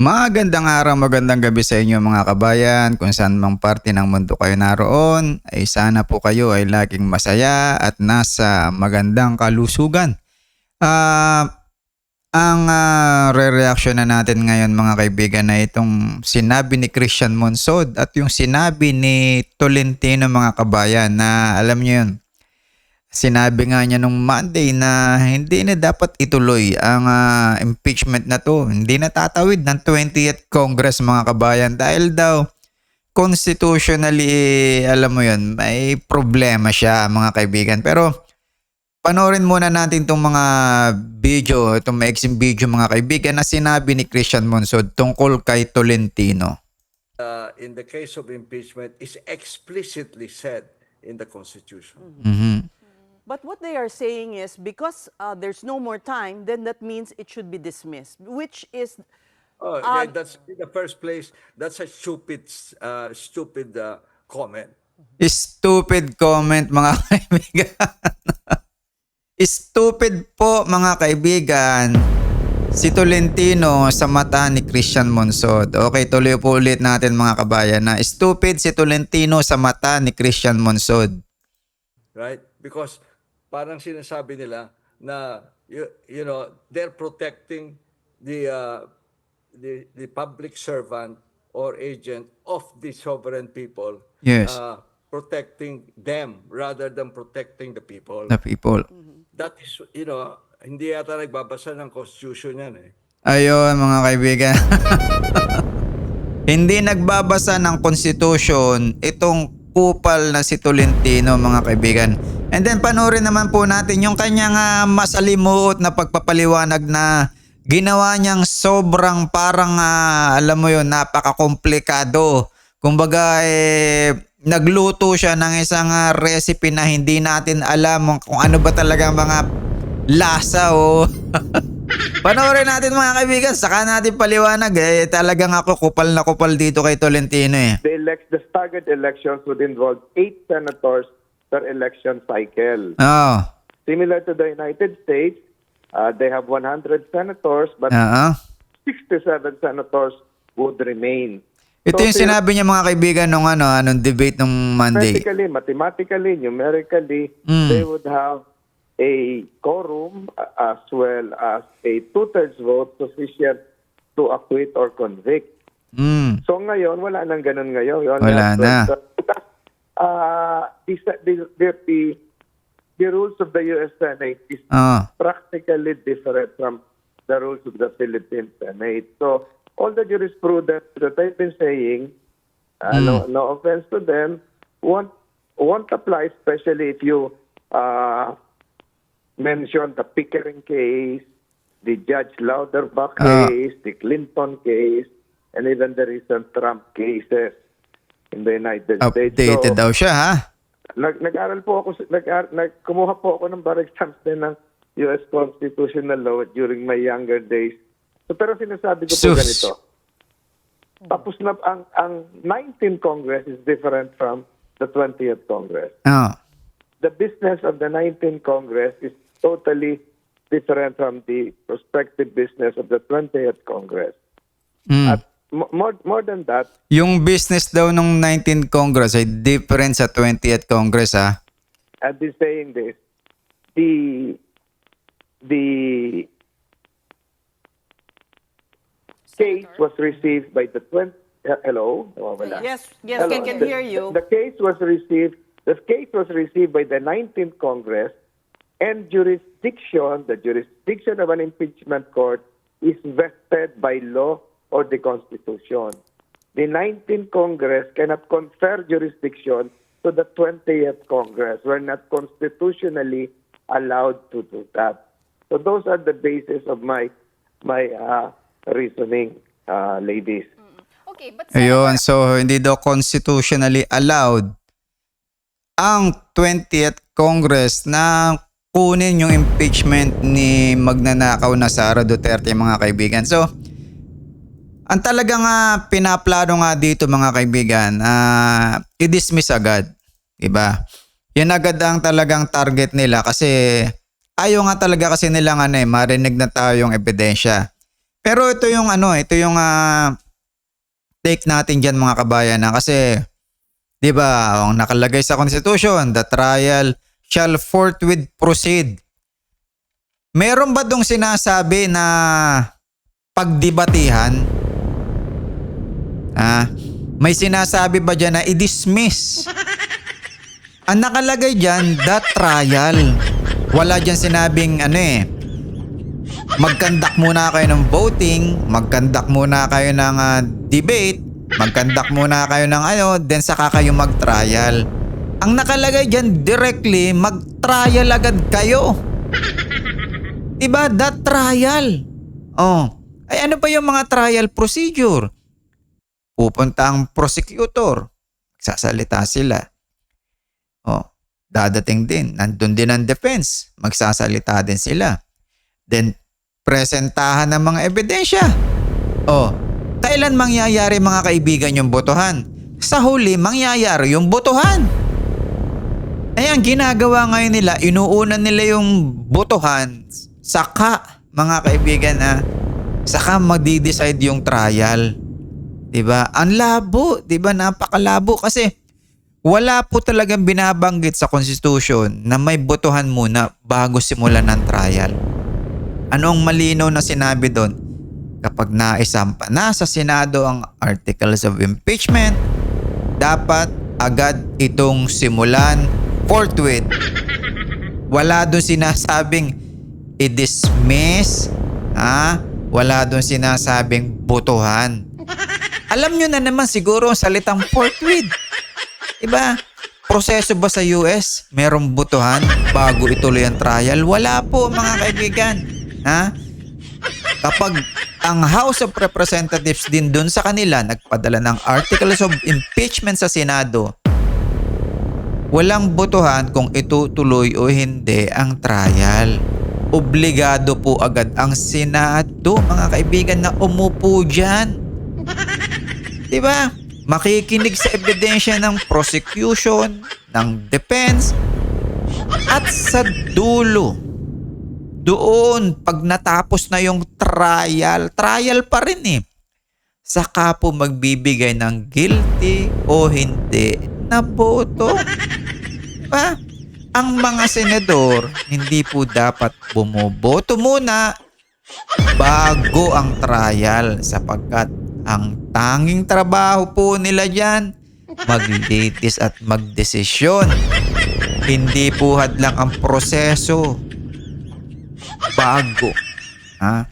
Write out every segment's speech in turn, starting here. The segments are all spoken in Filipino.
Magandang araw, magandang gabi sa inyo mga kabayan. Kung saan mang parte ng mundo kayo naroon, ay sana po kayo ay laging masaya at nasa magandang kalusugan. Ah, ang ah, re-reaction na natin ngayon mga kaibigan na itong sinabi ni Christian Monsod at yung sinabi ni Tolentino mga kabayan na alam niyo yun, sinabi nga niya nung Monday na hindi na dapat ituloy ang ah, impeachment na to. Hindi na tatawid ng 20th Congress mga kabayan dahil daw constitutionally, eh, alam mo yun, may problema siya mga kaibigan. Pero panoorin muna natin itong mga video, itong maiksing video mga kaibigan na sinabi ni Christian Monsod tungkol kay Tolentino. uh, in the case of impeachment is explicitly said in the Constitution. Mhm. But what they are saying is because uh, there's no more time, then that means it should be dismissed, which is Oh, yeah, that's in the first place. That's a stupid, uh, stupid uh, comment. Stupid comment mga kaibigan. Stupid po mga kaibigan. Si Tolentino sa mata ni Christian Monsod. Okay, tuloy po ulit natin mga kabayan na stupid si Tolentino sa mata ni Christian Monsod. right? Because parang sinasabi nila na you, you know they're protecting the uh, the the public servant or agent of the sovereign people. Yes. Uh, protecting them rather than protecting the people. The people. That is, you know, hindi yata nagbabasa ng constitution yan eh. Ayun mga kaibigan. Hindi nagbabasa ng konstitusyon itong kupal na si Tolentino mga kaibigan. And then panoorin naman po natin yung kanyang ah, masalimuot na pagpapaliwanag na ginawa niyang sobrang parang ah, alam mo yun napaka-komplikado. Kumbaga eh nagluto siya ng isang ah, recipe na hindi natin alam kung ano ba talaga mga lasa o Panoorin natin mga kaibigan, saka natin paliwanag eh. Talagang ako kupal na kupal dito kay Tolentino eh. the elect the staggered elections would involve eight senators per election cycle. Oo. Similar to the United States, uh, they have 100 senators, but Oo. 67 senators would remain. Ito So, yung sinabi niya mga kaibigan nung ano, anong debate nung Monday. Theoretically, mathematically, numerically, Mm. they would have a quorum uh, as well as a two-thirds vote sufficient to acquit or convict. Mm. So ngayon, wala nang ganun ngayon. Yun, Wala So, na. Uh, the, the, the, the, rules of the U.S. Senate is Oo. practically different from the rules of the Philippine Senate. So all the jurisprudence that I've been saying, uh, no, no offense to them, won't, won't apply, especially if you uh, mention the Pickering case, the Judge Lauterbach Ah. case, the Clinton case, and even the recent Trump cases in the United States. Updated So, daw siya ha. Nag, nag-aral po ako, nag, nag, kumuha po ako ng bar exams din ng U.S. Constitutional Law during my younger days. So, pero sinasabi ko po Sus. ganito. Tapos na, ang, ang 19th Congress is different from the 20th Congress. Oo. The business of the 19th Congress is totally different from the prospective business of the 20th Congress. Mm. At more, more than that, Yung business daw nung 19th Congress ay different sa 20th Congress ha. I've been saying this. The the case was received by the 20 uh, hello Nawawala. yes, yes, Hello. can, can The- hear you. The, case was received the case was received by the 19th Congress and jurisdiction the jurisdiction of an impeachment court is vested by law or the constitution. The 19th Congress cannot confer jurisdiction to the 20th Congress. We're not constitutionally allowed to do that. So those are the basis of my my uh, reasoning, uh, ladies. Okay, but Ayun, so hindi daw constitutionally allowed ang 20th Congress na kunin yung impeachment ni magnanakaw na Sara Duterte mga kaibigan. So, ang talagang nga pinaplano nga dito mga kaibigan, ah, i-dismiss agad. Diba? Yan agad ang talagang target nila kasi ayaw nga talaga kasi nilang ano eh, marinig na tayo yung ebidensya. Pero ito yung ano, ito yung ah, take natin diyan mga kabayan na kasi 'di ba, ang nakalagay sa constitution, the trial shall forthwith proceed. Meron ba dong sinasabi na pagdibatihan? Ah, may sinasabi ba diyan na i-dismiss? Ang nakalagay diyan, the trial. Wala diyan sinabing ano eh, magkandak muna kayo ng voting, magkandak muna kayo ng ah, debate, magkandak muna kayo ng ano, then saka kayo mag-trial. Ang nakalagay dyan, directly, mag-trial agad kayo. Diba? That trial. Oh. Ay ano pa yung mga trial procedure? Pupunta ang prosecutor. Sasalita sila. Oh. Dadating din. Nandun din ang defense. Magsasalita din sila. Then, presentahan ng mga ebidensya. Oh, kailan mangyayari mga kaibigan yung botohan? Sa huli, mangyayari yung botohan. Ayan, ginagawa ngayon nila, inuuna nila yung botohan, saka, mga kaibigan na, saka magdi-decide yung trial. 'Di ba? Ang labo, 'di ba? Napakalabo kasi wala po talagang binabanggit sa Constitution na may botohan muna bago simulan ng trial. Anong malinaw na sinabi doon? Kapag naisampa na sa Senado ang Articles of Impeachment, dapat agad itong simulan forthwith. Wala doon sinasabing i-dismiss, ha? Wala doon sinasabing botohan. Alam nyo na naman siguro ang salitang forthwith. Diba? Proseso ba sa US? Merong botohan bago ituloy ang trial? Wala po mga kaibigan. Ha? Kapag ang House of Representatives din dun sa kanila nagpadala ng Articles of Impeachment sa Senado, walang botohan kung itutuloy o hindi ang trial. Obligado po agad ang Senado, mga kaibigan, na umupo dyan. Diba? Makikinig sa ebidensya ng prosecution, ng defense, at sa dulo. Doon, pag natapos na yung trial, trial pa rin eh. Saka po magbibigay ng guilty o hindi na boto. Diba? Ang mga senador, hindi po dapat bumoboto muna bago ang trial sapagkat ang tanging trabaho po nila dyan, maglitis at magdesisyon. Hindi po hadlang ang proseso bago. Ha?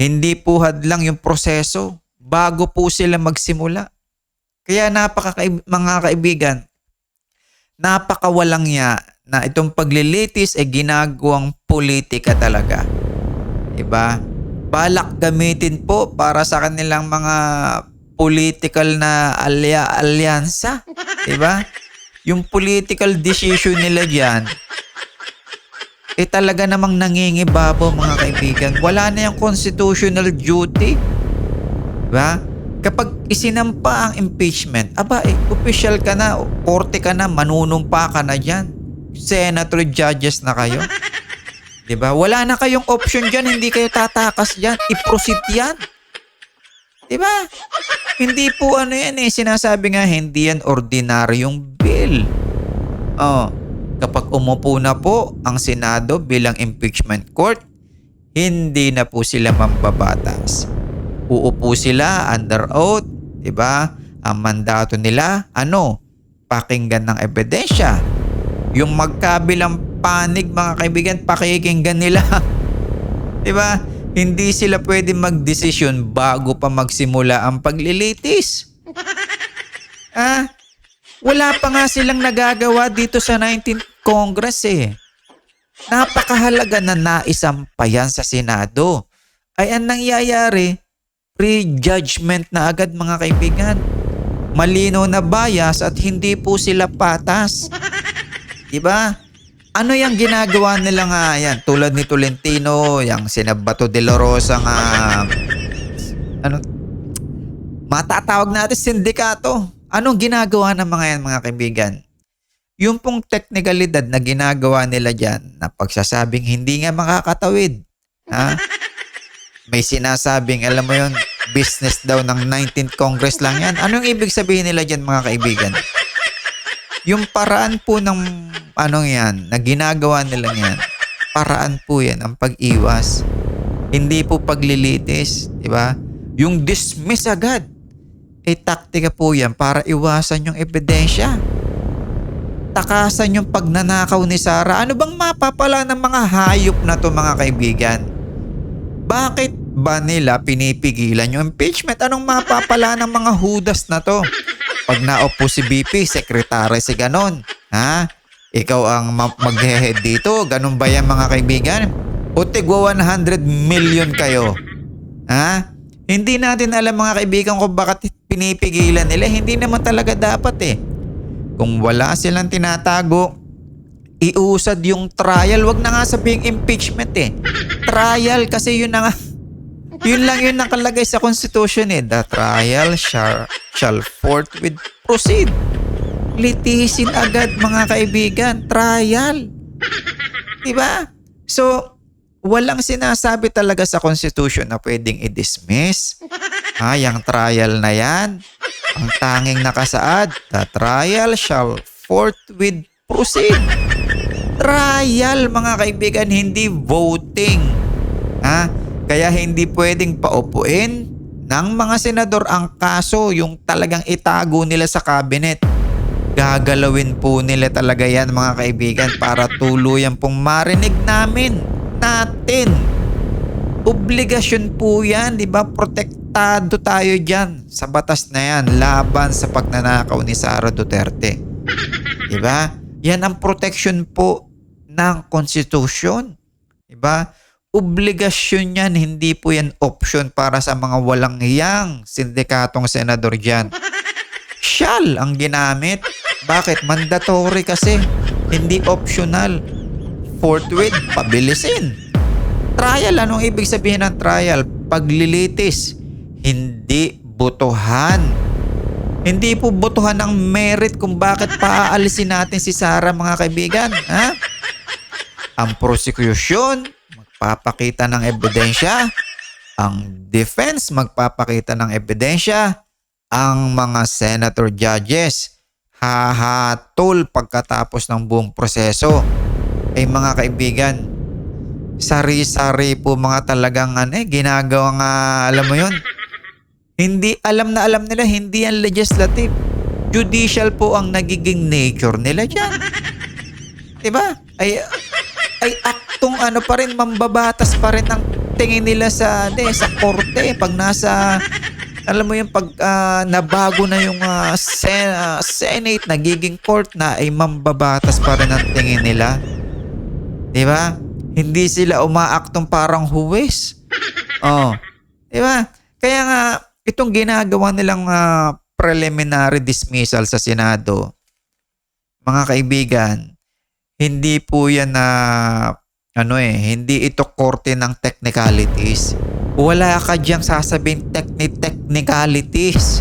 Hindi po hadlang yung proseso bago po sila magsimula. Kaya napaka mga kaibigan, napakawalang ya na itong paglilitis ay ginagawang politika talaga. Diba? Balak gamitin po para sa kanilang mga political na alya alyansa. Diba? Yung political decision nila dyan, eh talaga namang nangingibabaw mga kaibigan. Wala na yung constitutional duty. Diba? Kapag isinampa ang impeachment, aba eh, official ka na, korte ka na, manunumpa ka na dyan. Senator judges na kayo. 'Di ba? Wala na kayong option diyan, hindi kayo tatakas diyan. I-proceed 'yan. 'Di ba? Hindi po ano 'yan eh, sinasabi nga hindi yan ordinaryong bill. Oh, kapag umupo na po ang Senado bilang impeachment court, hindi na po sila mambabatas. Uupo sila under oath, 'di ba? Ang mandato nila ano? Pakinggan ng ebidensya. Yung magkabilang panig mga kaibigan, pakikinggan nila. 'Di ba? Hindi sila pwede magdesisyon bago pa magsimula ang paglilitis. ah, wala pa nga silang nagagawa dito sa 19th Congress eh. Napakahalaga na naisampayan sa Senado. Ay ang nangyayari, pre-judgment na agad mga kaibigan. Malino na bias at hindi po sila patas. Diba? Ano yung ginagawa nila nga yan? Tulad ni Tolentino, yung sinabato de la Rosa nga, ano, matatawag natin sindikato. Anong ginagawa ng mga yan mga kaibigan? Yung pong teknikalidad na ginagawa nila dyan na pagsasabing hindi nga makakatawid. Ha? may sinasabing, alam mo yon business daw ng 19th Congress lang yan. Anong ibig sabihin nila dyan mga kaibigan? Yung paraan po ng anong yan, na ginagawa nila yan, paraan po yan ang pag-iwas. Hindi po paglilitis, di ba? Yung dismiss agad. Eh, taktika po yan para iwasan yung ebidensya. Takasan yung pagnanakaw ni Sarah. Ano bang mapapala ng mga hayop na to mga kaibigan? Bakit ba nila pinipigilan yung impeachment? Anong mapapala ng mga hudas na to? Pag naupo si BP, sekretary si ganon. Ha? Ikaw ang ma- mag-head dito. Ganun ba yan mga kaibigan? O tigwa 100 million kayo. Ha? Hindi natin alam mga kaibigan kung bakit pinipigilan nila. Hindi naman talaga dapat eh. Kung wala silang tinatago, iusad yung trial. Wag na nga sabihin impeachment eh. Trial kasi yun na nga. Yun lang yun nakalagay sa constitution eh. The trial shall, shall forthwith proceed. Litisin agad mga kaibigan. Trial. Diba? So, walang sinasabi talaga sa constitution na pwedeng i-dismiss. Ha, yung trial na yan. Ang tanging nakasaad, the trial shall forthwith proceed. Trial, mga kaibigan, hindi voting. Ha? Kaya hindi pwedeng paupuin ng mga senador ang kaso yung talagang itago nila sa cabinet. Gagalawin po nila talaga yan mga kaibigan para tuluyan pong marinig namin, natin. Obligasyon po yan, di ba? Protektado tayo dyan sa batas na yan laban sa pagnanakaw ni Sara Duterte. Di ba? Yan ang protection po ng konstitusyon. Di ba? Obligasyon yan, hindi po yan option para sa mga walang hiyang sindikatong senador dyan. Shall ang ginamit. Bakit? Mandatory kasi. Hindi optional. Forthwith, pabilisin. Trial, anong ibig sabihin ng trial? Paglilitis. Hindi botohan. Hindi po botohan ang merit kung bakit paaalisin natin si Sarah mga kaibigan. Ha? Ang prosecution, magpapakita ng ebidensya. Ang defense, magpapakita ng ebidensya. Ang mga senator judges, hahatol pagkatapos ng buong proseso. Ay mga kaibigan, sari-sari po mga talagang ano eh, ginagawang ah, alam mo yon hindi alam na alam nila hindi yan legislative judicial po ang nagiging nature nila dyan diba ay ay aktong ano pa rin mambabatas pa rin ang tingin nila sa de, sa korte pag nasa alam mo yung pag ah, nabago na yung ah, sen- ah, Senate nagiging court na ay mambabatas pa rin ang tingin nila Di ba? Hindi sila umaaktong parang huwes. Oh. Di ba? Kaya nga, itong ginagawa nilang ah, preliminary dismissal sa Senado, mga kaibigan, hindi po yan na, ano eh, hindi ito korte ng technicalities. Wala ka diyang sasabihin techni-technicalities.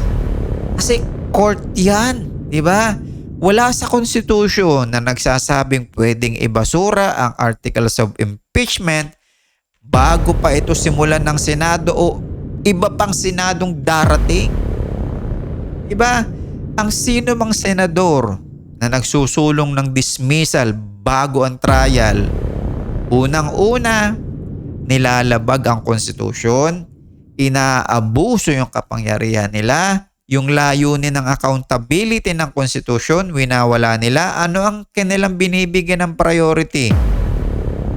Kasi court yan, di ba? Wala sa konstitusyon na nagsasabing pwedeng ibasura ang articles of impeachment bago pa ito simulan ng Senado o iba pang Senadong darating. Diba? Ang sino mang senador na nagsusulong ng dismissal bago ang trial, unang-una, nilalabag ang konstitusyon, inaabuso yung kapangyarihan nila, yung layunin ng accountability ng konstitusyon, winawala nila. Ano ang kanilang binibigyan ng priority?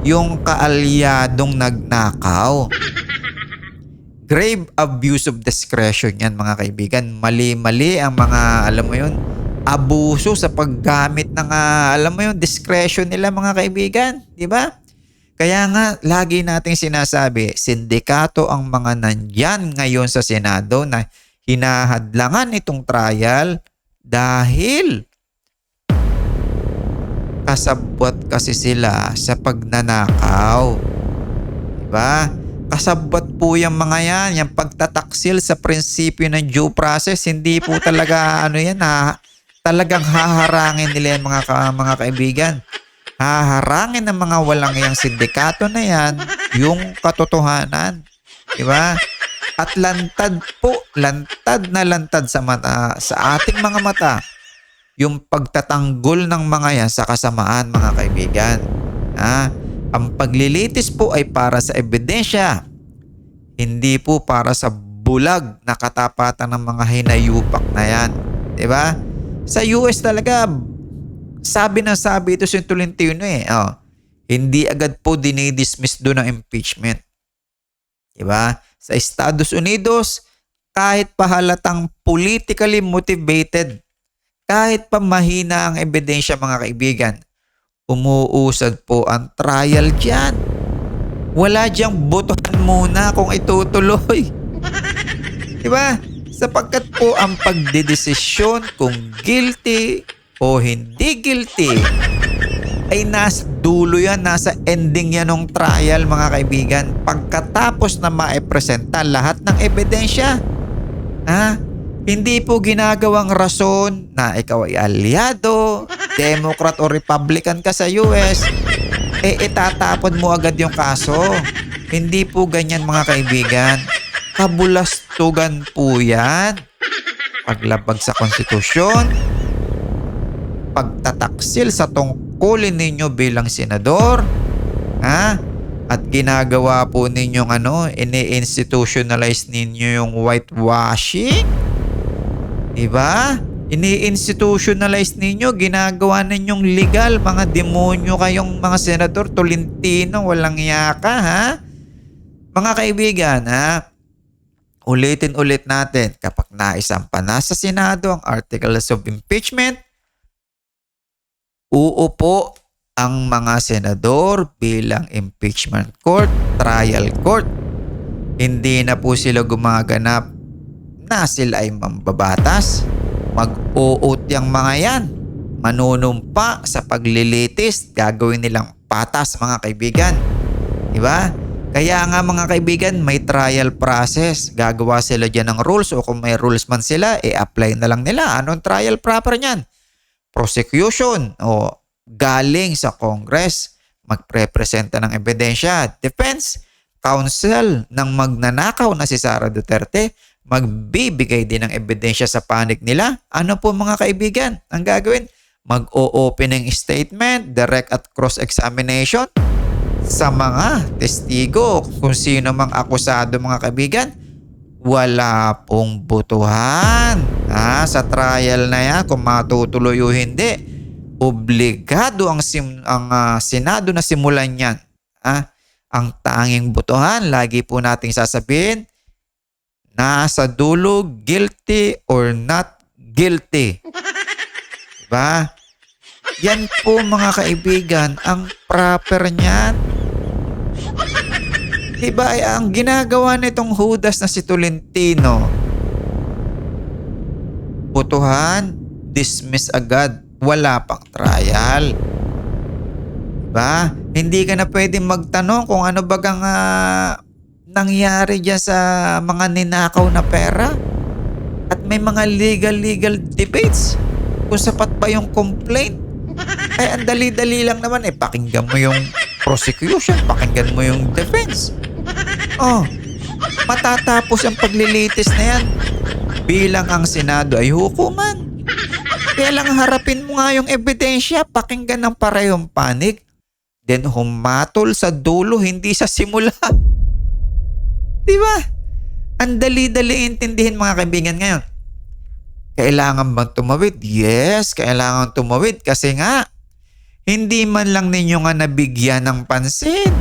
Yung kaalyadong nagnakaw. Grave abuse of discretion yan mga kaibigan. Mali-mali ang mga, alam mo yun, abuso sa paggamit ng, ah, alam mo yun, discretion nila mga kaibigan. Di ba? Kaya nga, lagi nating sinasabi, sindikato ang mga nandyan ngayon sa Senado na hinahadlangan itong trial dahil kasabwat kasi sila sa pagnanakaw. Diba? Kasabwat po yung mga yan, yung pagtataksil sa prinsipyo ng due process, hindi po talaga ano yan ha, talagang haharangin nila yan mga, ka, mga kaibigan. Haharangin ng mga walang yung sindikato na yan yung katotohanan. Di ba? At lantad po, lantad na lantad sa mata, sa ating mga mata, yung pagtatanggol ng mga yan sa kasamaan, mga kaibigan. Ha? Ang paglilitis po ay para sa ebidensya, hindi po para sa bulag na katapatan ng mga hinayupak na yan. 'Di ba? Sa US talaga, sabi na sabi ito si Tolentino eh. Oh, hindi agad po dinidismiss doon ang impeachment. 'Di ba? Sa Estados Unidos, kahit pahalatang politically motivated, kahit pa mahina ang ebidensya mga kaibigan, umuusad po ang trial dyan. Wala diyang botohan muna kung itutuloy. Di ba? Sapagkat po ang pagdedesisyon kung guilty o hindi guilty ay nasa dulo yan, nasa ending yan ng trial mga kaibigan. Pagkatapos na maipresenta lahat ng ebidensya. Ha? Hindi po ginagawang rason na ikaw ay aliado, Democrat o Republican ka sa US, eh itatapon mo agad yung kaso. Hindi po ganyan mga kaibigan. Kabulastugan po yan. Paglabag sa konstitusyon, pagtataksil sa tungkulin ninyo bilang senador, ha? At ginagawa po ninyong ano, ini-institutionalize ninyo yung whitewashing. Diba? Ini-institutionalize ninyo, ginagawa ninyong legal, mga demonyo kayong mga senador, Tolentino, walang yaka, ha? Mga kaibigan, ha? Ulitin ulit natin, kapag naisampa na sa Senado ang Articles of Impeachment, uupo ang mga senador bilang impeachment court, trial court. Hindi na po sila gumaganap na sila ay mambabatas. Mag-uut yung mga yan. Manunumpa sa paglilitis, gagawin nilang patas mga kaibigan. Diba? Kaya nga mga kaibigan, may trial process. Gagawa sila dyan ng rules o kung may rules man sila, i-apply na lang nila. Anong trial proper niyan? Prosecution o galing sa Congress, magprepresenta ng ebidensya. Defense counsel ng magnanakaw na si Sara Duterte, magbibigay din ng ebidensya sa panig nila. Ano po mga kaibigan ang gagawin? Mag-o-opening statement, direct at cross-examination sa mga testigo. Kung sino mang akusado mga kaibigan wala pong butuhan. Ha, sa trial na yan kung matutuloy o hindi obligado ang sim, ang ah, senado na simulan yan. Ha? ang tanging butuhan lagi po nating sasabihin nasa dulo guilty or not guilty. Diba? Yan po mga kaibigan ang proper niyan Diba ay ang ginagawa nitong Judas na si Tolentino, putuhan, dismiss agad, wala pang trial. Diba? Hindi ka na pwede magtanong kung ano bagang ah, nangyari dyan sa mga ninakaw na pera. At may mga legal-legal debates kung sapat ba yung complaint. Ay, ang dali-dali lang naman eh. Pakinggan mo yung prosecution, pakinggan mo yung defense. Oh, matatapos ang paglilitis na yan bilang ang Senado ay hukuman. Kaya lang harapin mo nga yung ebidensya, pakinggan ng parehong panig. Then humatol sa dulo, hindi sa simula. Di ba? Ang dali-dali intindihin mga kaibigan ngayon. Kailangan bang tumawid? Yes, kailangan tumawid kasi nga hindi man lang ninyo nga nabigyan ng pansin.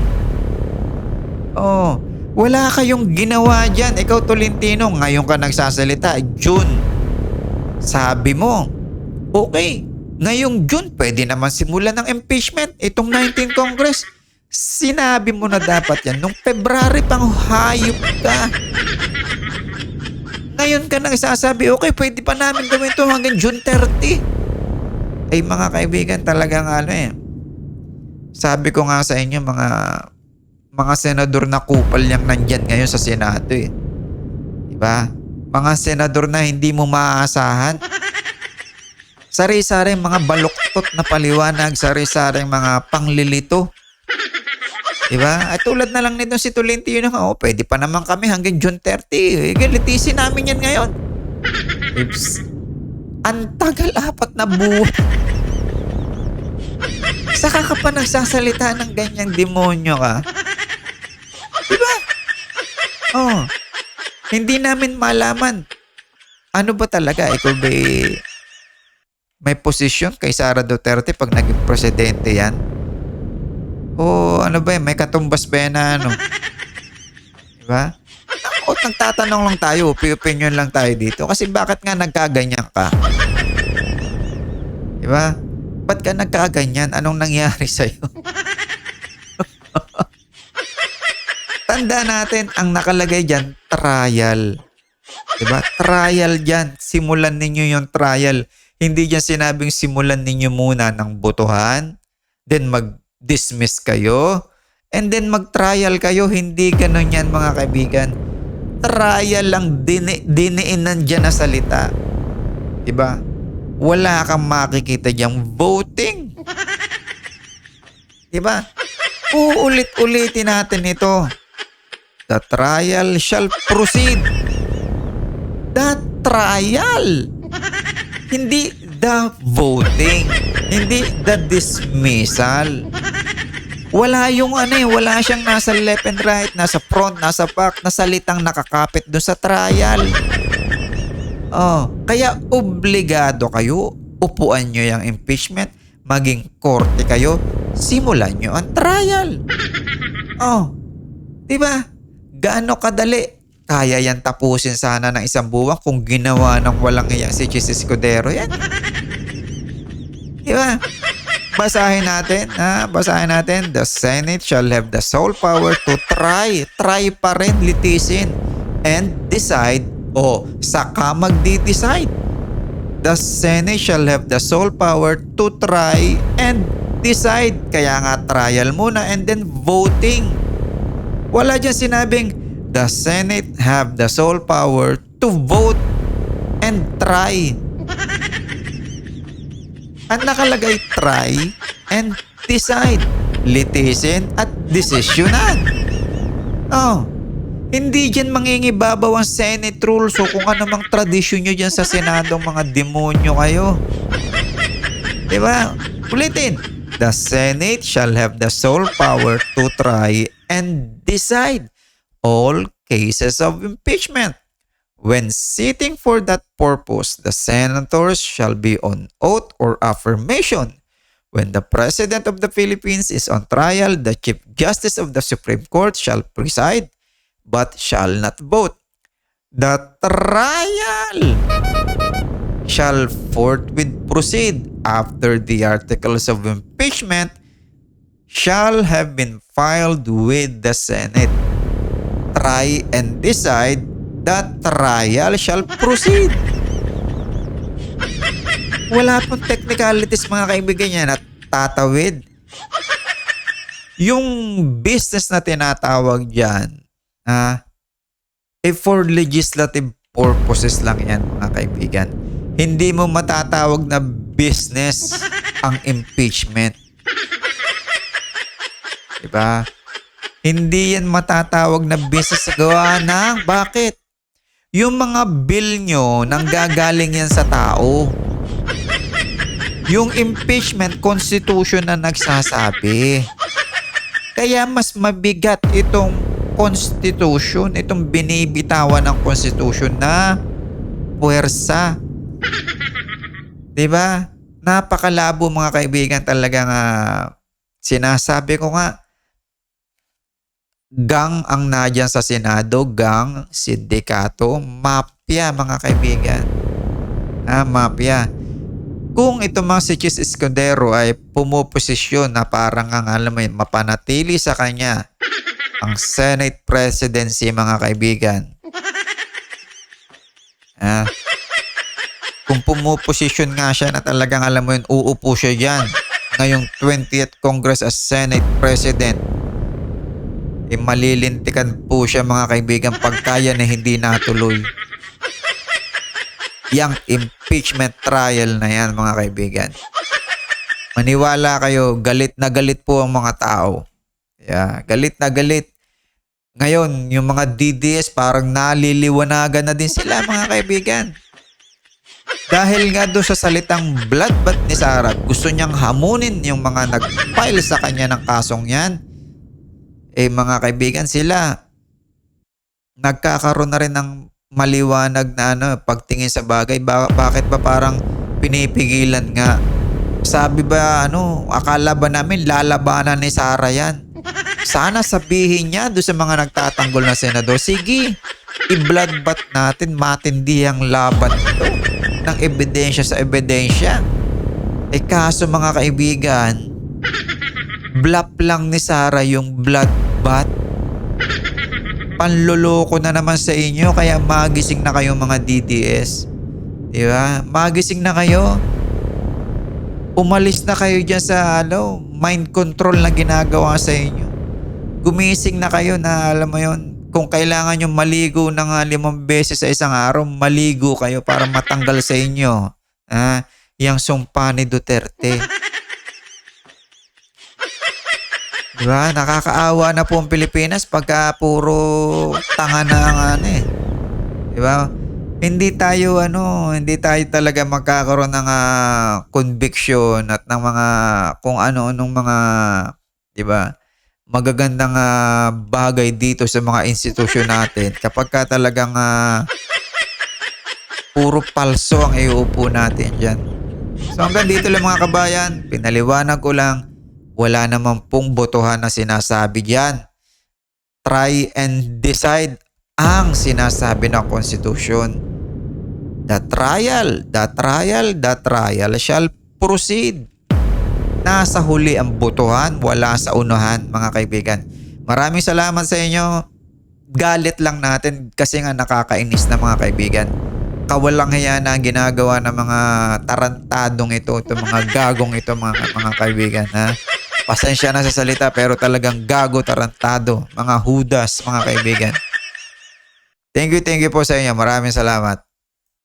Oh, wala kayong ginawa dyan. Ikaw, Tolentino, ngayon ka nagsasalita. June. Sabi mo, okay, ngayong June, pwede naman simulan ng impeachment. Itong 19 Congress, sinabi mo na dapat yan. Nung February pang hayop ka. Ngayon ka nagsasabi, okay, pwede pa namin gawin ito hanggang June 30. Ay mga kaibigan, talagang ano eh. Sabi ko nga sa inyo, mga mga senador na kupal yang nandyan ngayon sa Senado eh. Diba? Mga senador na hindi mo maaasahan. Sari-saring mga baluktot na paliwanag, sari-saring mga panglilito. Diba? At tulad na lang nito si Tolentino nga, oh, pwede pa naman kami hanggang June 30. Eh, galitisin namin yan ngayon. Oops. Ang tagal apat na buwan. Saka ka pa nagsasalita ng ganyang demonyo ka. Diba? Oh. Hindi namin malaman. Ano ba talaga? Ikaw ba may posisyon kay Sara Duterte pag naging presidente yan? O ano ba yan? May katumbas ba yan na ano? Diba? O nagtatanong lang tayo, opinion lang tayo dito. Kasi bakit nga nagkaganyan ka? Diba? Ba't ka nagkaganyan? Anong nangyari sa'yo? Tanda natin, ang nakalagay dyan, trial. Diba? Trial dyan. Simulan ninyo yung trial. Hindi dyan sinabing simulan ninyo muna ng botohan, then mag-dismiss kayo, and then mag-trial kayo. Hindi ganun yan mga kaibigan. Trial lang, dini, diniinan dyan na salita. Diba? Wala kang makikita diyang voting. Diba? Uulit-ulitin natin ito. The trial shall proceed. The trial. Hindi the voting. Hindi the dismissal. Wala yung ano eh, wala siyang nasa left and right, nasa front, nasa back, na salitang nakakapit doon sa trial. Oh, kaya obligado kayo, upuan nyo yung impeachment, maging korte kayo, simulan nyo ang trial. Oh, di ba? Gaano kadali? Kaya yan tapusin sana ng isang buwan kung ginawa ng walang iyang si Chis Escudero yan. Di ba? Basahin natin, ha? Basahin natin. The Senate shall have the sole power to try. Try pa rin litisin. And decide. O, saka magdi-decide. The Senate shall have the sole power to try and decide. Kaya nga trial muna and then voting. Wala dyan sinabing the Senate have the sole power to vote and try. Ang nakalagay try and decide. Litisin at desisyonan. Oh, hindi dyan mangingibabaw ang Senate rules o kung ano mang tradisyon nyo dyan sa Senado mga demonyo kayo. Diba? Ulitin. The Senate shall have the sole power to try and decide all cases of impeachment. When sitting for that purpose, the senators shall be on oath or affirmation. When the President of the Philippines is on trial, the Chief Justice of the Supreme Court shall preside but shall not vote. The trial shall forthwith proceed after the articles of impeachment shall have been filed with the Senate. Try and decide the trial shall proceed. Wala pong technicalities mga kaibigan yan at tatawid. Yung business na tinatawag dyan, ah, eh for legislative purposes lang yan mga kaibigan. Hindi mo matatawag na business ang impeachment. Diba? Hindi yan matatawag na business sa gawa ng bakit? Yung mga bill nyo nanggagaling yan sa tao. Yung impeachment constitution na nagsasabi. Kaya mas mabigat itong constitution, itong binibitawan ng constitution na puwersa. 'Di ba? Napakalabo mga kaibigan talaga nga sinasabi ko nga gang ang nadyan sa Senado, gang, sindikato, mafia mga kaibigan. Ah, mafia. Kung ito mga si Chis Escudero ay pumuposisyon na parang ang alam mo mapanatili sa kanya ang Senate presidency mga kaibigan. Ah, kung pumuposisyon nga siya na talagang alam mo yun, uupo siya dyan ngayong 20th Congress as Senate President, eh malilintikan po siya mga kaibigan pagkaya na hindi natuloy. Yang impeachment trial na yan mga kaibigan. Maniwala kayo, galit na galit po ang mga tao. Yeah, galit na galit. Ngayon, yung mga DDS parang naliliwanagan na din sila mga kaibigan. Dahil nga doon sa salitang bloodbath ni Sarah, gusto niyang hamunin yung mga nag-file sa kanya ng kasong yan. Eh mga kaibigan sila, nagkakaroon na rin ng maliwanag na ano, pagtingin sa bagay. Ba- bakit ba parang pinipigilan nga? Sabi ba ano, akala ba namin lalabanan ni Sarah yan? Sana sabihin niya doon sa mga nagtatanggol na senador, sige, i-bloodbath natin, matindi ang laban ito ng ebidensya sa ebidensya. Eh kaso mga kaibigan, bluff lang ni Sarah yung bloodbath. Panloloko na naman sa inyo kaya magising na kayo mga DDS. Di ba? Magising na kayo. Umalis na kayo dyan sa ano, mind control na ginagawa sa inyo. Gumising na kayo na alam mo yon kung kailangan nyo maligo ng ah, limang beses sa isang araw, maligo kayo para matanggal sa inyo ah, yung sumpa ni Duterte. Diba? Nakakaawa na po ang Pilipinas pagka puro tanga na ang ano eh. Diba? Hindi tayo ano, hindi tayo talaga magkakaroon ng ah, conviction at ng mga kung ano-anong mga 'di ba? Magagandang ah, bagay dito sa mga institusyon natin kapag ka talagang ah, puro palso ang iuupo natin diyan. So hanggang dito lang mga kabayan, pinaliwanag ko lang wala naman pong botohan na sinasabi diyan. Try and decide ang sinasabi ng konstitusyon. The trial, the trial, the trial shall proceed. Nasa huli ang botohan, wala sa unahan, mga kaibigan. Maraming salamat sa inyo. Galit lang natin kasi nga nakakainis na mga kaibigan. Kawalang hiya na ang ginagawa ng mga tarantadong ito, ito mga gagong ito mga, mga kaibigan. Ha? Pasensya na sa salita pero talagang gago, tarantado, mga hudas, mga kaibigan. Thank you, thank you po sa inyo. Maraming salamat.